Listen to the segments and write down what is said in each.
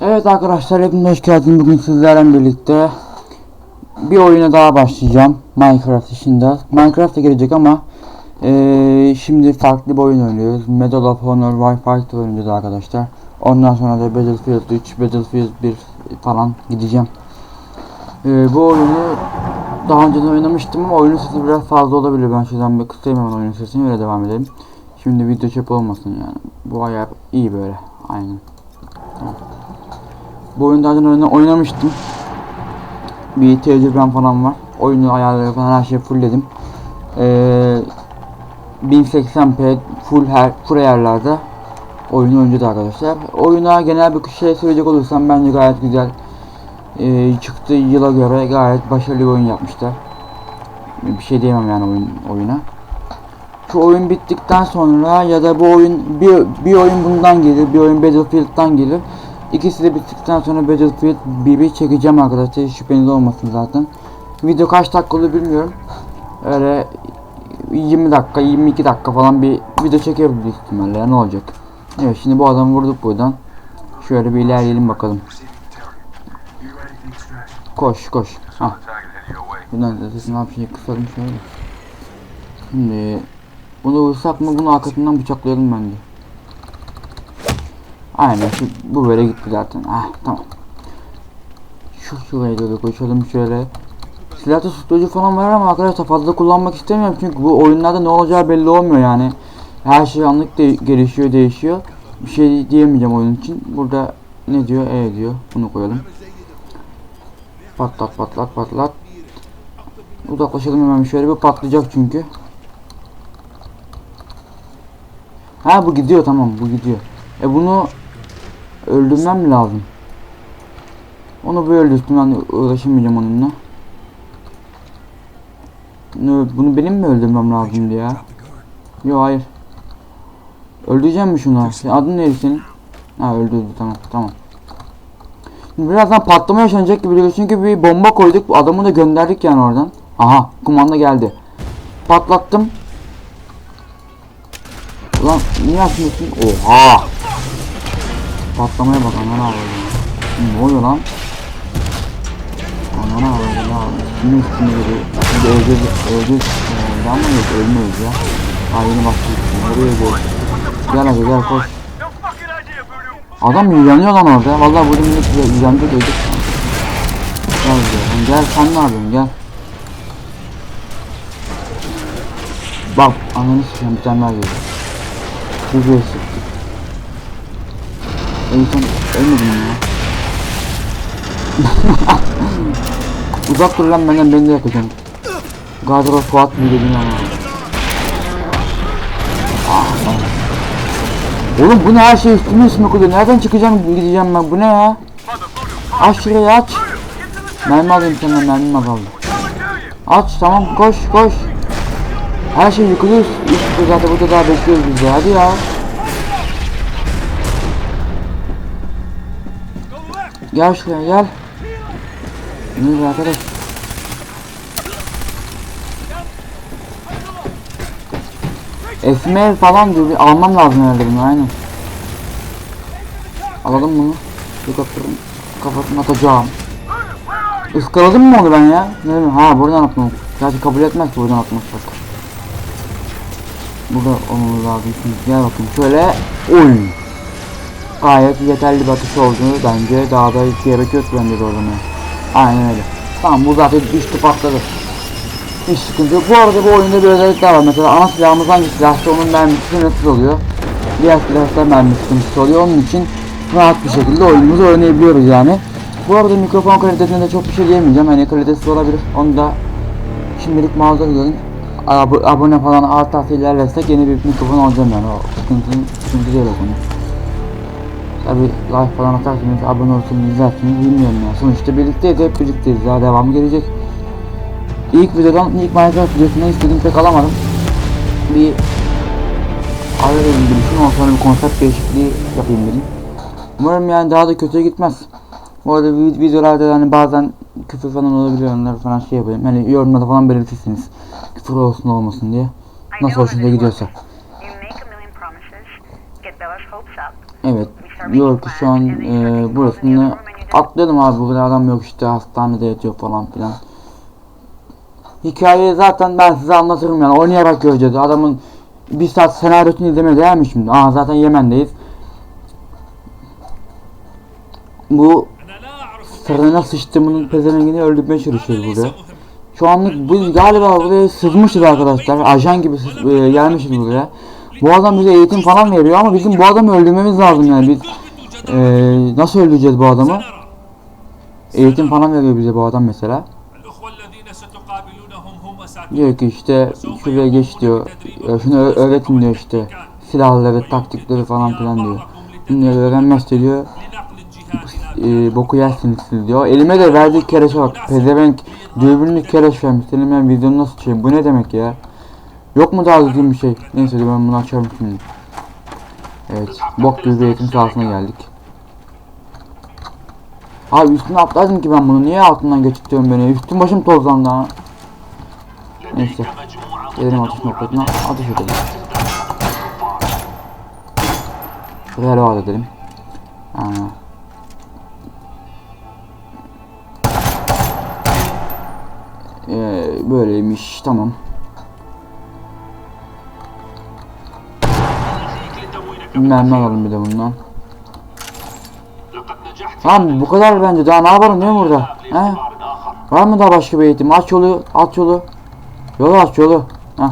Evet arkadaşlar hepiniz hoş geldiniz. Bugün sizlerle birlikte bir oyuna daha başlayacağım. Minecraft dışında. Minecraft gelecek ama eee, şimdi farklı bir oyun oynuyoruz. Medal of Honor Wi-Fi oynayacağız arkadaşlar. Ondan sonra da Battlefield 3, Battlefield 1 falan gideceğim. Eee, bu oyunu daha önce de oynamıştım ama oyunun sesi biraz fazla olabilir. Ben şuradan bir kısayım hemen oyunun sesini öyle devam edelim. Şimdi video çöp olmasın yani. Bu ayağı iyi böyle. Aynen. Bu oyunu daha önce oyna- oynamıştım. Bir tecrübem falan var. Oyunu ayarları falan her şeyi fullledim. Ee, 1080p full her full ayarlarda oyunu oynadık arkadaşlar. Oyuna genel bir şey söyleyecek olursam bence gayet güzel. Ee, çıktığı yıla göre gayet başarılı bir oyun yapmışlar. Bir şey diyemem yani oyun oyuna. Şu oyun bittikten sonra ya da bu oyun bir, bir oyun bundan gelir, bir oyun Battlefield'dan gelir. İkisi de bittikten sonra Battlefield 1'i çekeceğim arkadaşlar. Şüpheniz olmasın zaten. Video kaç dakika olur bilmiyorum. Öyle 20 dakika, 22 dakika falan bir video çekerim büyük ihtimalle. Ne olacak? Evet şimdi bu adamı vurduk buradan. Şöyle bir ilerleyelim bakalım. Koş koş. Ah. Buradan da sesini ne yapayım kısalım şöyle. Şimdi bunu vursak mı bunu arkasından bıçaklayalım bence. Aynen şu, bu böyle gitti zaten. Ah tamam. Şu şuraya doğru koşalım şöyle. Silahta susturucu falan var ama arkadaşlar fazla kullanmak istemiyorum çünkü bu oyunlarda ne olacağı belli olmuyor yani. Her şey anlık de gelişiyor değişiyor. Bir şey diyemeyeceğim oyun için. Burada ne diyor? E diyor. Bunu koyalım. Patlat patlat patlat. Uzaklaşalım hemen şöyle bir patlayacak çünkü. Ha bu gidiyor tamam bu gidiyor. E bunu öldürmem mi lazım? Onu böyle öldürsün ben uğraşamayacağım onunla. Bunu benim mi öldürmem lazımdı ya? Yok hayır. Öldüreceğim mi şunu? Adın neydi senin? Ha öldürdü tamam tamam. Şimdi birazdan patlama yaşanacak gibi duruyor çünkü bir bomba koyduk adamı da gönderdik yani oradan. Aha kumanda geldi. Patlattım. Ulan niye açmıyorsun? Oha! Patlamaya bak anana avradım. Ne oluyor lan? Anana avradım ya. Üstüne üstüne geliyor. Şimdi öleceğiz, öleceğiz. Ee, ama yok ölmüyoruz ya. Ha yeni başlıyoruz. Oraya gel. Gel hadi gel koş. Adam yanıyor lan orada. Vallahi bu millet yanacak ölecek. Gel gel. Gel sen ne yapıyorsun gel. Bak ananı sikeyim bir tane daha geliyor. Sıktı. En son ölmedim ya. Uzak dur lan benden beni de yakacağım. Gadro Fuat mı dedin ama. Ah. Oğlum bu ne her şey üstüme üstüme koyuyor. Nereden çıkacağım gideceğim ben bu ne ya? Aç şurayı aç. Mermi alayım senden mermi alalım. Aç tamam koş koş. Her şey yıkılıyor üst üste zaten burada daha bekliyoruz biz de hadi ya. Gel şuraya gel. Ne arkadaş? Esmer falan diyor. Bir almam lazım herhalde bunu aynen. Alalım bunu. Helikopterin kafasına atacağım. Iskaladım mı onu ben ya? Ne bileyim. Ha buradan atmam. Gerçi kabul etmez ki buradan atmak çok. Burada olmamız lazım. Gel bakayım şöyle. Oy. Gayet yeterli bir olduğunu bence daha da gerek yok bence de oynamaya. Aynen öyle. Tamam bu zaten düştü patladı. Hiç sıkıntı yok. Bu arada bu oyunda bir özellik daha var. Mesela ana silahımız hangi silahsa onun mermisi sınırsız oluyor. Diğer silahlar mermisi sınırsız oluyor. Onun için rahat bir şekilde oyunumuzu oynayabiliyoruz yani. Bu arada mikrofon kalitesine de çok bir şey diyemeyeceğim. Hani kalitesi olabilir. Onu da şimdilik mağaza görün. Ab abone falan artarsa ilerlersek yeni bir mikrofon alacağım yani. O sıkıntı, sıkıntı değil o konu. Tabi like falan atarsanız abone olursanız izlersiniz bilmiyorum ya. Sonuçta birlikteyiz hep birlikteyiz daha devamı gelecek. İlk videodan ilk Minecraft videosunda istediğim pek alamadım. Bir ara dedim girişim ondan sonra bir konsept değişikliği yapayım dedim. Umarım yani daha da kötüye gitmez. Bu arada vid- videolarda hani bazen küfür falan olabiliyor onlar falan şey yapayım. Hani yorumlarda falan belirtirsiniz. Küfür olsun olmasın diye. Nasıl hoşunuza gidiyorsa. Evet. Ki şu an e, burasını atladım abi bu kadar adam yok işte hastanede yatıyor falan filan. Hikayeyi zaten ben size anlatırım yani oynayarak göreceğiz. Adamın bir saat senaryosunu izlemeye değer mi şimdi? Aa zaten Yemen'deyiz. Bu sırrına sıçtığımın pezevengini öldürmeye çalışıyoruz burada. Şu anlık biz galiba buraya sızmışız arkadaşlar. Ajan gibi sız- e, gelmişiz buraya. Bu adam bize eğitim falan veriyor ama bizim bu adamı öldürmemiz lazım yani biz ee, nasıl öldüreceğiz bu adamı? Eğitim falan veriyor bize bu adam mesela. Diyor ki işte şuraya geç diyor. Şunu öğretin diyor işte. Silahları, taktikleri falan filan diyor. Bunları öğrenmezse diyor e, boku yersiniz siz diyor. Elime de verdiği kereşe bak. Pezevenk dürbünlü kereş vermiş. Senin ben videonu nasıl çekeyim? Bu ne demek ya? Yok mu daha düzgün bir şey? Neyse ben bunu açarım şimdi. Evet. Bok gibi bir eğitim sahasına geldik. Abi üstüne atladım ki ben bunu. Niye altından geçirtiyorsun beni? Üstüm başım tozlandı ha. Neyse. Gelelim atış noktasına. Atış edelim. Buraya rahat edelim. Ha. Ee, böyleymiş tamam. Mermi alalım bir de bundan. Tamam bu kadar bence daha ne yaparım değil mi burada? He? Var mı daha başka bir eğitim? Aç yolu, at yolu. Yolu aç yolu. Heh.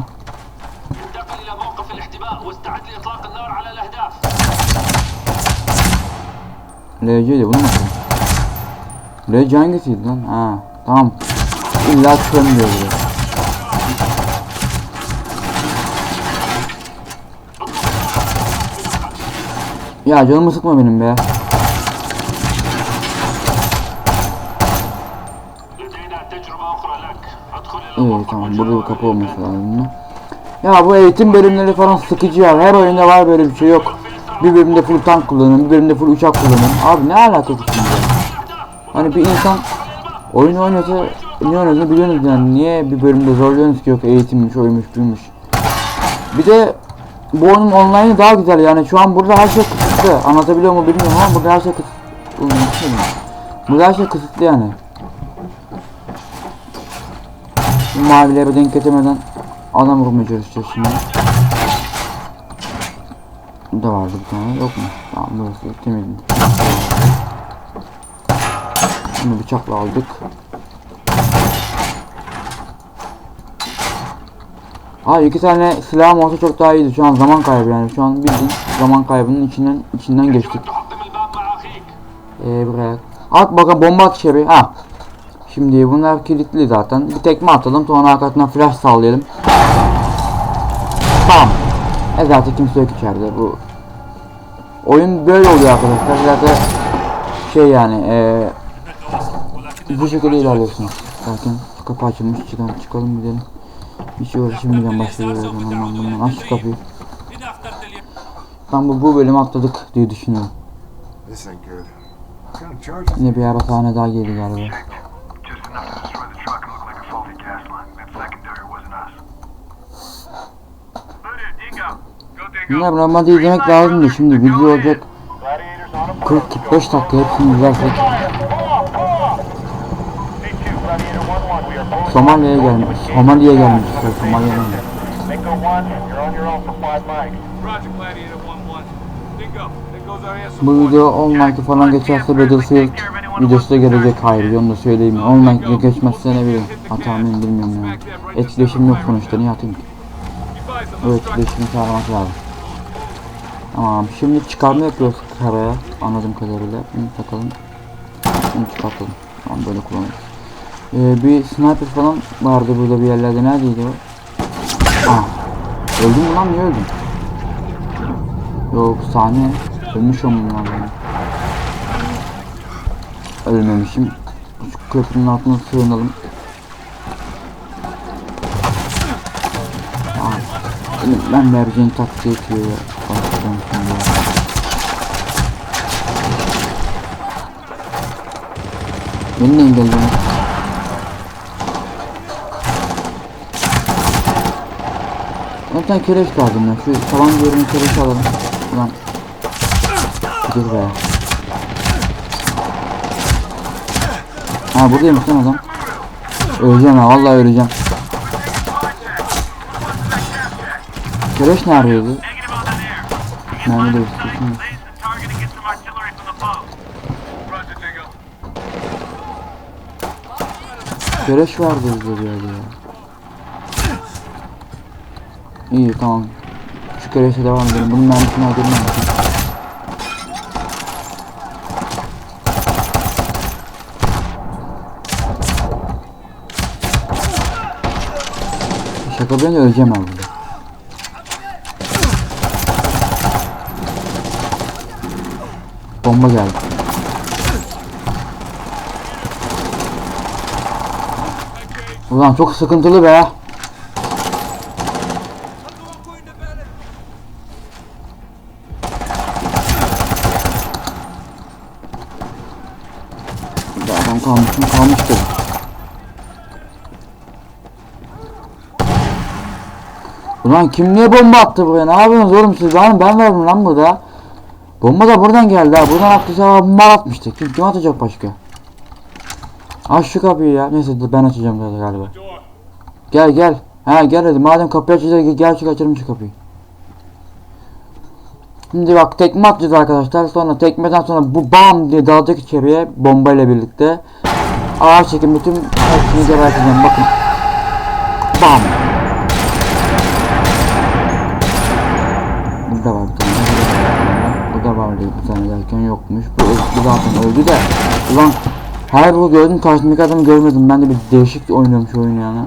LC'ydi bunu mu? LC hangisiydi lan? Ha tamam. İlla çıkamıyor buraya. Ya canımı sıkma benim be. Evet tamam burada bir kapı olması lazım. Ya bu eğitim bölümleri falan sıkıcı ya. Her oyunda var böyle bir şey yok. Bir bölümde full tank kullanın, bir bölümde full uçak kullanın. Abi ne alakası şimdi? Hani bir insan oyun oynasa ne oynadığını biliyorsunuz yani. Niye bir bölümde zorluyorsunuz ki yok eğitimmiş, oymuş, bilmiş. Bir de bu oyunun online'ı daha güzel yani. Şu an burada her şey kısıtlı. Anlatabiliyor mu bilmiyorum ama burada her şey kısıtlı. Burada her şey kısıtlı yani. Mavilere denk getirmeden adam vurmaya çalışacağız şimdi. Da vardı bir tane yok mu? Tamam burası temiz. Bunu bıçakla aldık. Abi iki tane silahım olsa çok daha iyiydi. Şu an zaman kaybı yani. Şu an bildiğin zaman kaybının içinden içinden geçtik. Ee, buraya. At bakalım bomba at içeri. Ha. Şimdi bunlar kilitli zaten. Bir tekme atalım sonra arkasına flash sallayalım. Tamam. E zaten kimse yok içeride bu. Oyun böyle oluyor arkadaşlar. Zaten şey yani ee, bu şekilde ilerliyorsunuz. Zaten kapı açılmış. Çıkalım, çıkalım gidelim. Bir Hiç yok şimdiden başlıyoruz. Aman aman aç şu kapıyı. Tam bu, bu bölümü atladık diye düşünüyorum. Yine bir arabahane daha geldi galiba. Bunlar normalde izlemek lazım da şimdi video olacak 45 dakika hepsini güzel. Somali'ye gelmiş. Somali'ye gelmişler. Somali'ye gelmiş. Bingo 1, you're on your own for five mics. Roger Gladiator 1-1 Bingo There goes our air Bu video online falan geçerse Battlefield videosu da gelecek hayır onu da söyleyeyim. Online geçmezse ne bileyim. Hata mıyım bilmiyorum yani. Etkileşim yok sonuçta niye atayım ki? Evet etkileşimi sağlamak lazım. Tamam şimdi çıkarma yapıyoruz karaya anladığım kadarıyla. Bunu takalım. Bunu çıkartalım. Tamam böyle kullanırız. Ee, bir sniper falan vardı burada bir yerlerde neredeydi o? Ah. Öldüm mü lan niye öldüm? Yok sahne ölmüş olmam. Ölmemişim. Şu köprünün altına sığınalım. Benim- ben vereceğim taktiği yapıyor ya. Beni de engelleyin. Bir tane kereç lazım ya. Şu tavan görünü kereç alalım. Ulan. şükür be. Ha buradaymış lan adam. Öleceğim ha vallahi öleceğim. Kereş neredeydi? Mermi de Line üstü. lays the target and get some artillery from the boat. Roger, Dingo. Kereş vardı bizde ya. İyi tamam. Şu kereşe devam edelim. Bunun mermisini öldürmem lazım. Şaka ben öleceğim abi. Bomba geldi. Ulan çok sıkıntılı be. Bir de adam kalmış mı kalmıştır. Ulan kim niye bomba attı buraya? Ne yapıyorsunuz oğlum siz? Ben, ben verdim lan burada. Bomba da buradan geldi ha. Buradan attıysa bomba atmıştı. Kim, kim atacak başka? Aç şu kapıyı ya. Neyse ben açacağım zaten galiba. Gel gel. Ha gel hadi. Madem kapıyı açacağız gel çık açalım şu kapıyı. Şimdi bak tekme atacağız arkadaşlar. Sonra tekmeden sonra bu bam diye dalacak içeriye bombayla birlikte. Ağır çekim bütün hepsini geberteceğim bakın. Bam. Burada var bir tane. Burada var diye bir tane derken yokmuş. Bu, bu zaten öldü de. Ulan her bu gördüm karşımdaki adamı görmedim. Ben de bir değişik oynuyorum şu oyunu yani.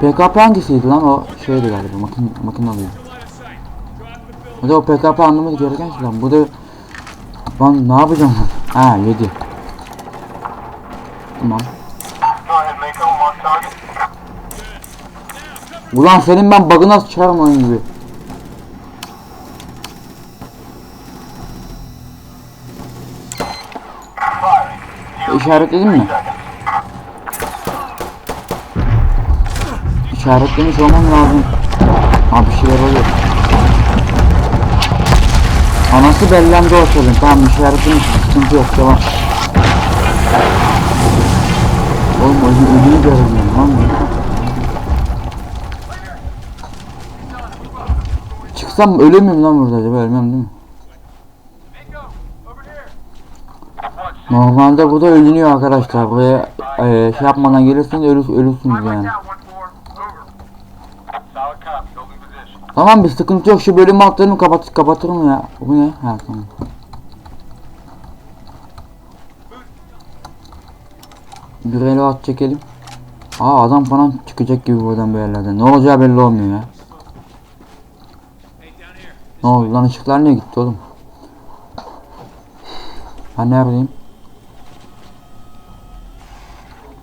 PKP hangisiydi lan o şeydi galiba makin makinalıydı. Bu da o PKP anlamı gereken şey lan. Bu da ben ne yapacağım? ha 7. Tamam. Ulan senin ben bug'ına sıçarım oyun gibi. İşaretledin mi? İşaretlemiş olmam lazım. Ha bir şeyler oluyor. Anası bellendi ortadan. Tamam işaretlemiş. Sıkıntı yok. Devam. Oğlum ölü, ölüyü göremiyorum lan. Çıksam müyüm lan burada acaba ölmem değil mi? Normalde burada ölünüyor arkadaşlar. Buraya eee, şey yapmadan gelirseniz ölür, ölürsünüz yani. Tamam bir sıkıntı yok. Şu bölüm altlarını kapat kapatırım ya. Bu ne? Ha tamam. Bir at çekelim. Aa adam falan çıkacak gibi buradan bir yerlerden. Ne olacağı belli olmuyor ya. Ne oldu lan ışıklar niye gitti oğlum? Ben neredeyim?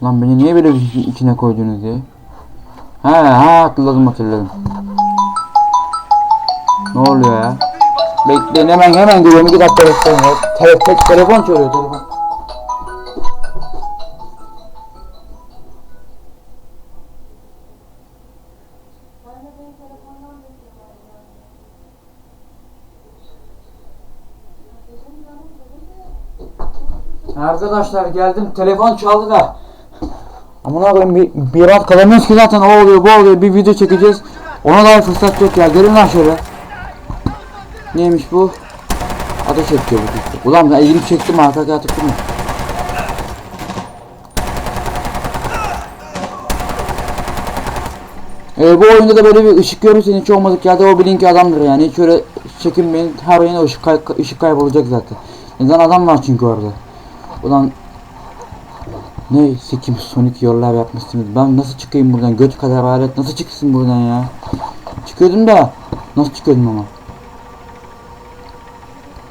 Lan beni niye böyle bir içine koydunuz diye? He ha hatırladım hatırladım. Ne oluyor ya? Bekleyin hemen hemen geliyorum 2 dakika bekleyin. Tele, te- telefon çalıyor telefon. Arkadaşlar geldim telefon çaldı da Amına koyayım bir, bir rahat kalamıyoruz ki zaten o oluyor bu oluyor bir video çekeceğiz. Ona dair fırsat yok ya gelin lan şöyle. Neymiş bu? Ateş ediyor bu çocuk. Ulan ben elimi çektim arkaya atıp durma Ee, bu oyunda da böyle bir ışık görürseniz hiç olmadık yerde o bilin ki adamdır yani. Hiç öyle çekinmeyin. Her oyunda ışık, kay ışık kaybolacak zaten. Neden adam var çünkü orada? Ulan ne sikim sonik yollar yapmışsınız. Ben nasıl çıkayım buradan? Göt kadar alet nasıl çıksın buradan ya? Çıkıyordum da nasıl çıkıyordum ama?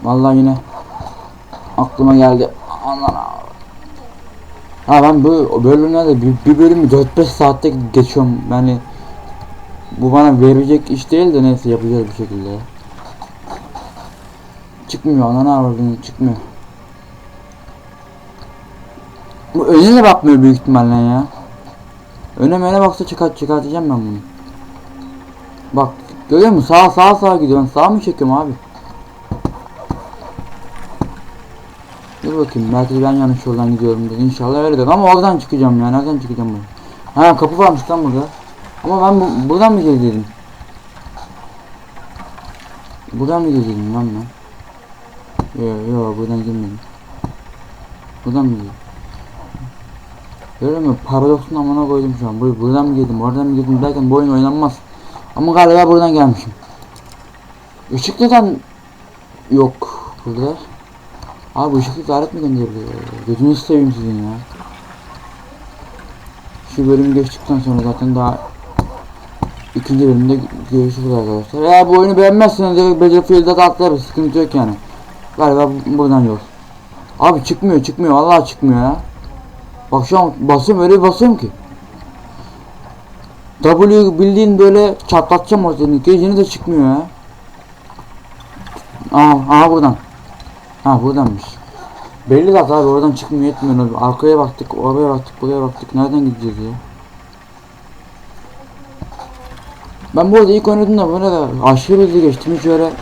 Vallahi yine aklıma geldi. Aman Ha ben bu bölümlerde bir, bir bölümü 4-5 saatte geçiyorum. Yani bu bana verecek iş değil de neyse yapacağız bir şekilde. Çıkmıyor ananı avradını çıkmıyor. Bu önüne bakmıyor büyük ihtimalle ya. Öne öne baksa çıkart çıkartacağım ben bunu. Bak görüyor musun? Sağa sağa sağa gidiyorum. Sağa mı çekiyorum abi? Dur bakayım belki ben yanlış yoldan gidiyorum dedi. İnşallah öyledir ama oradan çıkacağım ya. Nereden çıkacağım buraya? Ha kapı varmış lan burada. Ama ben bu, buradan mı girdiydim? Buradan mı girdiydim lan ben? Yok yok buradan girmedim. Buradan mı girdim? Görüyor musun? Paradoksun amına koydum şu an. Bu- Buradan mı girdim, oradan mı girdim derken bu oyun oynanmaz. Ama galiba buradan gelmişim. Işık neden yok burada? Abi ışıklı taret mi gönderiyor? Gözünüzü seveyim sizin ya. Şu bölümü geçtikten sonra zaten daha ikinci bölümde görüşürüz arkadaşlar. Eğer bu oyunu beğenmezseniz direkt Battlefield'e de atlarız. Sıkıntı yok yani. Galiba bu- buradan yol. Abi çıkmıyor çıkmıyor. Vallahi çıkmıyor ya. Bak şu an basıyorum öyle bir ki. W bildiğin böyle çatlatacağım ortadan. Yine de çıkmıyor ya. Aha, aha buradan. Ha buradanmış. Belli zaten abi oradan çıkmıyor etmiyor. Arkaya baktık, oraya baktık, buraya baktık. Nereden gideceğiz ya? Ben bu arada ilk oynadığımda böyle de aşırı hızlı geçtim. Hiç öyle...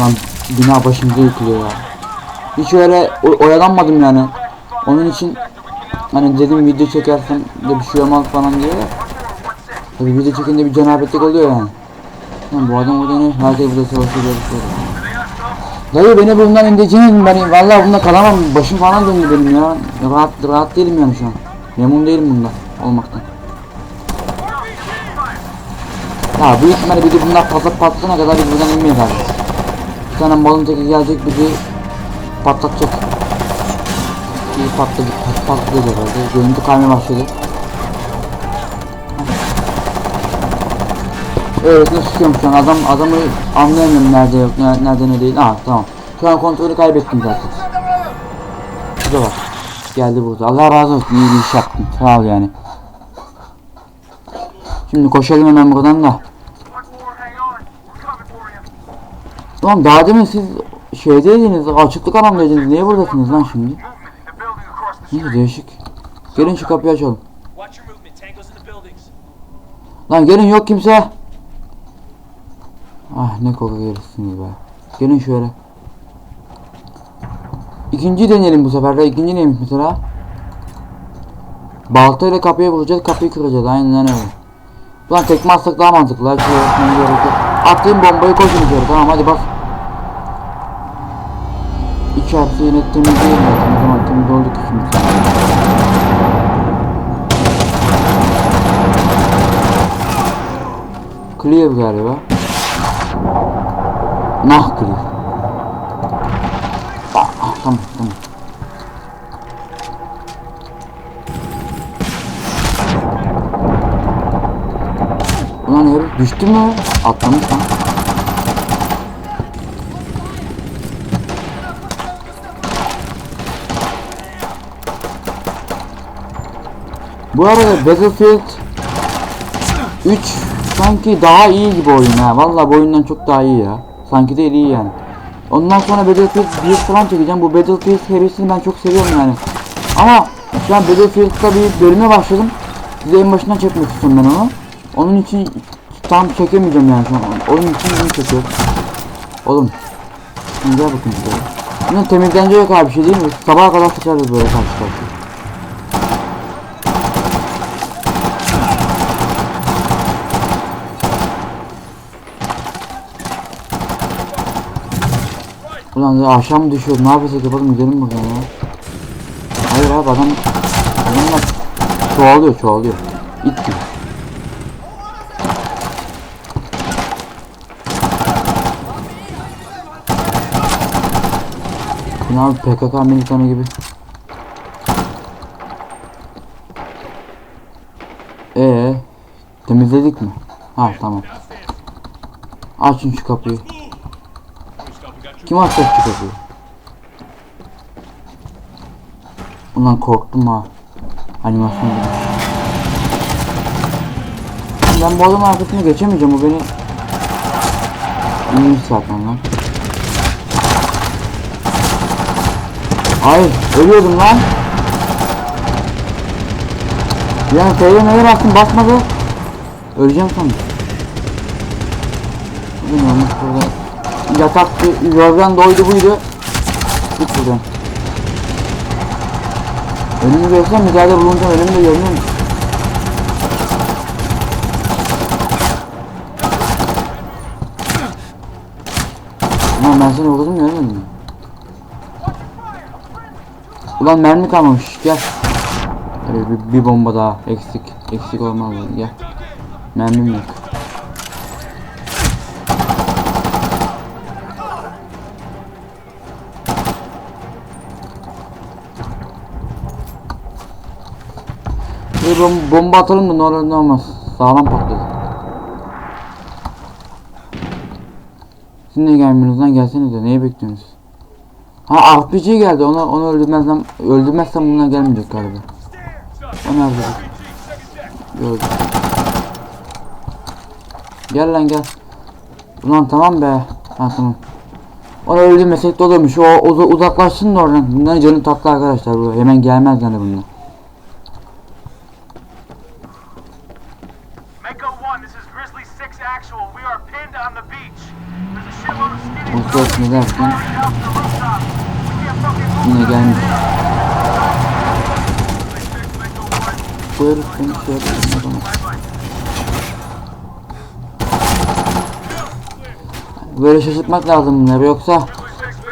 Lan bina başımıza yıkılıyor ya. Hiç öyle oyalanmadım yani. Onun için hani dedim video çekersem de bir şey olmaz falan diye. Tabii video çekince bir cenabetlik oluyor yani. Lan bu adam orada ne? Herkes burada savaşıyor. Dayı beni bundan indireceğiniz mi? Ben vallahi bunda kalamam. Başım falan döndü benim ya. Rahat rahat değilim yani şu an. Memnun değilim bunda olmaktan. Ya büyük ihtimalle bir de bunlar patlat patlatana kadar biz buradan inmeyiz abi. Bir tane malın teki gelecek bizi patlatacak. İyi patladı, pat, patladı herhalde. Görüntü kaymaya başladı. Evet nasıl çıkıyorum şu an adam adamı anlayamıyorum nerede nerede ne değil. Aa tamam. Şu an kontrolü kaybettim zaten. Şurada bak. Geldi burada. Allah razı olsun iyi bir iş yaptın. Sağ ol yani. Şimdi koşalım hemen buradan da. Ulan daha demin siz şeydeydiniz, açıklık alandaydınız. Niye buradasınız lan şimdi? Movement in the building across the street. Ne değişik. Gelin şu kapıyı açalım. Lan gelin yok kimse. Ah ne koku gelirsiniz be. Gelin şöyle. İkinci deneyelim bu sefer de. İkinci neymiş mesela? Baltayla kapıya vuracağız, kapıyı kıracağız. Aynen öyle. Ulan tekme atsak daha mantıklı. Attığım bombayı koşun içeri. Tamam hadi bas. İçerisi yine temiz değil mi? O zaman temiz olduk ki şimdi. Clear galiba. Nah clear. Ah, ah, tamam tamam. Ulan herif düştü mü? Atlamış lan. Bu arada Battlefield 3 sanki daha iyi gibi oyun ha. Vallahi bu oyundan çok daha iyi ya. Sanki değil iyi yani. Ondan sonra Battlefield 1 falan çekeceğim. Bu Battlefield serisini ben çok seviyorum yani. Ama şu an Battlefield'da bir bölüme başladım. Size en başından çekmek istiyorum ben onu. Onun için tam çekemeyeceğim yani şu an. Oyun için bunu çekiyorum. Oğlum. Şimdi gel bakayım şuraya. Bunun temizlence abi bir şey değil mi? Sabaha kadar sıçarız böyle karşı karşıya. Ulan ya akşam düşüyor. Ne yapacağız yapalım gidelim buradan ya. Hayır abi adam adamlar çoğalıyor çoğalıyor. İt gibi. Ne abi PKK militanı gibi. Ee, temizledik mi? Ha tamam. Açın şu kapıyı. Kim açacak şu kapıyı? Ulan korktum ha. Animasyon gibi. Ben bu adamın arkasına geçemeyeceğim. O beni... İyiymiş zaten lan. Hayır, ölüyordum lan. Yani F'ye neye bastım basmadı. Öleceğim sandım. Olmuş burada yataktı, yorgan doydu buydu. Git buradan. Önümü görsem müdahale bulunacağım önümü de görmüyor musun? Ulan ben seni vurdum görmedin mi? Ulan mermi kalmamış gel. Bir, bir bomba daha eksik. Eksik olmaz gel. Mermim yok. Bom- bomba atalım da ne olur ne olmaz. Sağlam patladı. Siz niye gelmiyorsunuz lan gelsenize neye bekliyorsunuz? Ha RPG geldi onu onu öldürmezsem öldürmezsem bunlar gelmeyecek galiba. O nerede? bu? Gördüm. Gel lan gel. Ulan tamam be. Ha tamam. Onu öldürmesek de olurmuş. O uza, uzaklaşsın da oradan. Bunların canı tatlı arkadaşlar bu. Hemen gelmez yani bunlar. Bu herif beni yapıyor. o zaman. Böyle şaşırtmak lazım bunları yoksa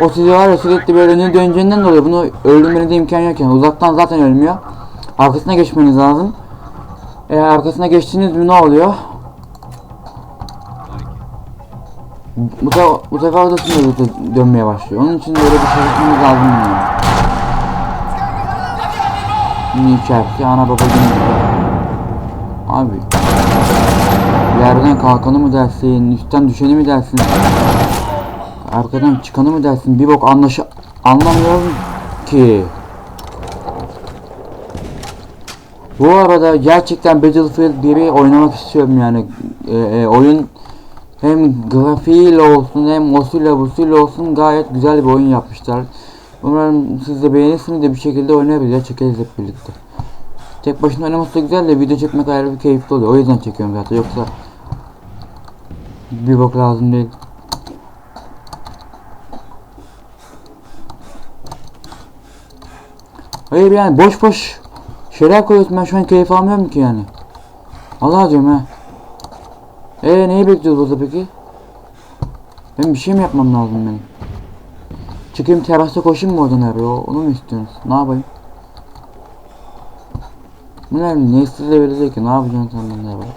o sizi var ya sürekli böyle önüne döneceğinden dolayı bunu öldürmenize imkan yok yani uzaktan zaten ölmüyor. Arkasına geçmeniz lazım. Eğer arkasına geçtiniz mi ne oluyor? Bu, sefer, bu sefer sınırlı dönmeye başlıyor. Onun için böyle bir şaşırtmamız lazım yani. İçerisi ana baba günü. Abi. Yerden kalkanı mı dersin, üstten düşeni mi dersin? Arkadan çıkanı mı dersin? Bir bok anlaşı anlamıyorum ki. Bu arada gerçekten Battlefield 1'i oynamak istiyorum yani. Ee, e, oyun hem grafiğiyle olsun hem osuyla busuyla olsun gayet güzel bir oyun yapmışlar. Umarım siz de beğenirsiniz de bir şekilde oynayabilir çekeriz hep birlikte. Tek başına oynaması da güzel de video çekmek ayrı bir keyifli oluyor. O yüzden çekiyorum zaten yoksa bir bok lazım değil. Hayır yani boş boş şeyler koyuyorsun ben şu an keyif almıyorum ki yani. Allah diyorum ha. Eee neyi bekliyoruz burada peki? Ben bir şey mi yapmam lazım benim? Çıkayım terasta koşayım mı oradan abi? Onu mu istiyorsunuz? Ne yapayım? Bu ne? Ne size verecek ki? Ne yapacaksın sen benden böyle?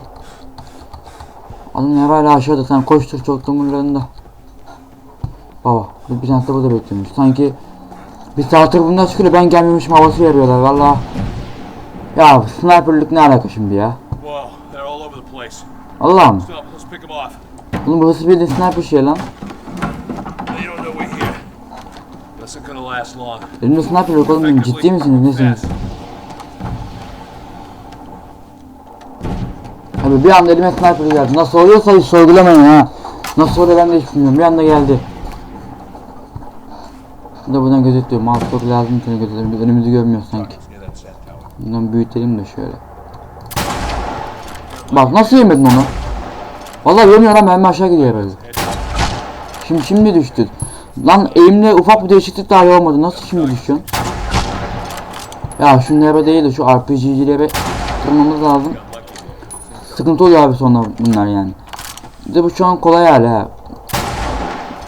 Adam ne aşağıda sen koştur çok dumurlarında. Baba bir, bir tane de burada bekliyormuş. Sanki bir saattir bundan çıkıyor ben gelmemişim havası veriyorlar valla. Ya sniperlik ne alaka şimdi ya? Allah'ım. Off. Oğlum burası bir de sniper şey lan. Elimde sniper yok oğlum ciddi misiniz nesiniz? Abi bir anda elime sniper geldi. Nasıl oluyorsa hiç sorgulamayın ha. Nasıl oluyor ben de hiç bilmiyorum. Bir anda geldi. Bu da buradan gözetliyor. Mouse lazım gözetelim. Biz önümüzü görmüyoruz sanki. Bundan büyütelim de şöyle. Bak nasıl yemedin onu? Vallahi yemiyor lan ben aşağı gidiyor herhalde. Şimdi şimdi düştü. Lan eğimde ufak bir değişiklik dahi olmadı. Nasıl şimdi düşüyorsun? Ya şunlara değil de şu RPG'cilere kırmamız lazım. Sıkıntı oluyor abi sonra bunlar yani. De bu şu an kolay hali ha.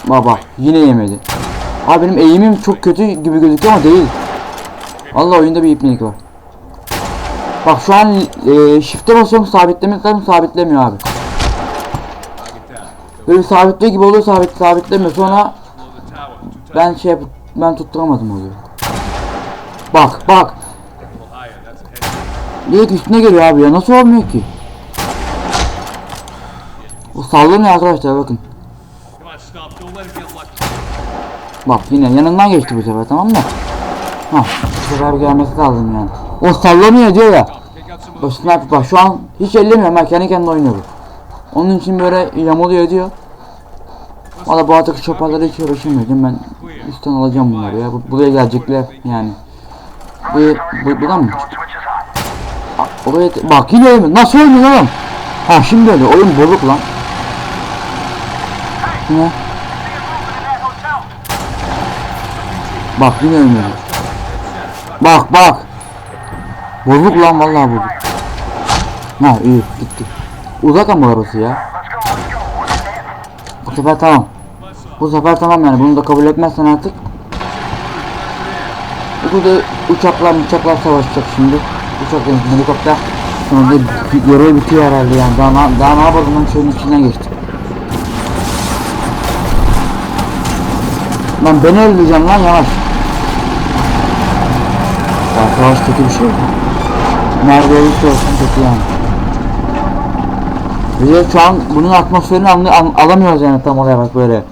Baba yine yemedi. Abi benim eğimim çok kötü gibi gözüküyor ama değil. Vallahi oyunda bir iplik var. Bak şu an e, shift'e basıyorum sabitlemek lazım sabitlemiyor abi. Böyle sabitliyor gibi oluyor sabit sabitlemiyor sonra ben şey ben tutturamadım oluyor. Bak bak direkt üstüne geliyor abi ya nasıl olmuyor ki? Sallanıyor arkadaşlar bakın. Bak yine yanından geçti bu sefer tamam mı? Hah sefer gelmesi lazım yani. O sallanıyor diyor ya. Those. sniper bak şu an hiç ellemiyorum ha kendi kendine oynuyor. Onun için böyle yamuluyor diyor. Valla bu artık şoparları hiç uğraşamıyorum ben üstten alacağım bunları ya. Bu- Buraya gelecekler yani. Bu, bu, buradan mı? Oraya bak yine ölmüyor. Nasıl ölmüyor oğlum? Ha şimdi öyle oyun bozuk lan. Şuna. Bak yine ölmedi. Bak bak. Bozuk lan vallahi bozuk. Ha iyi gitti. Uzak ama orası ya. Bu sefer tamam. Bu sefer tamam yani bunu da kabul etmezsen artık. Bu da uçaklar uçaklar savaşacak şimdi. Uçak helikopter. Sonra da görev bitiyor herhalde yani. Daha, daha ne yapalım şeyin içinden geçtik. Lan beni öldüreceğim lan yavaş. Ya savaş kötü bir şey. Nerede olursa olsun kötü yani. Bir de şu an bunun atmosferini anlı- an- alamıyoruz yani tam olarak böyle.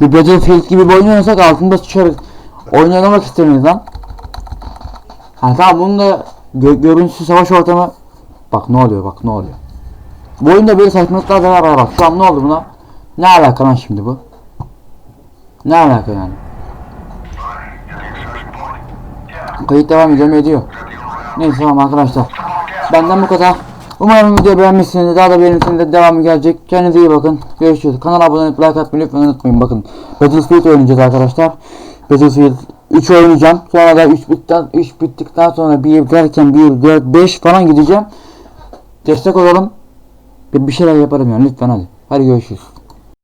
Bir Battlefield gibi bir oyun oynasak altında sıçarız. Oynamak istemiyoruz lan. Ha tamam bunun da gö görüntüsü savaş ortamı. Bak ne oluyor bak ne oluyor. Bu oyunda böyle saçmalıklar da var bak. Şu an ne oldu buna? Ne alaka lan şimdi bu? Ne alaka yani? Kayıt devam ediyor mu ediyor. Neyse tamam arkadaşlar. Benden bu kadar. Umarım video beğenmişsinizdir. Daha da beğenirseniz devamı gelecek. Kendinize iyi bakın. Görüşürüz. Kanala abone olup like atmayı lütfen unutmayın. Bakın Battlefield oynayacağız arkadaşlar. Battlefield 3 oynayacağım. Sonra da 3 bittikten, 3 bittikten sonra 1 derken 1, 4, 5 falan gideceğim. Destek olalım. Bir, şeyler yaparım yani lütfen hadi. Hadi görüşürüz.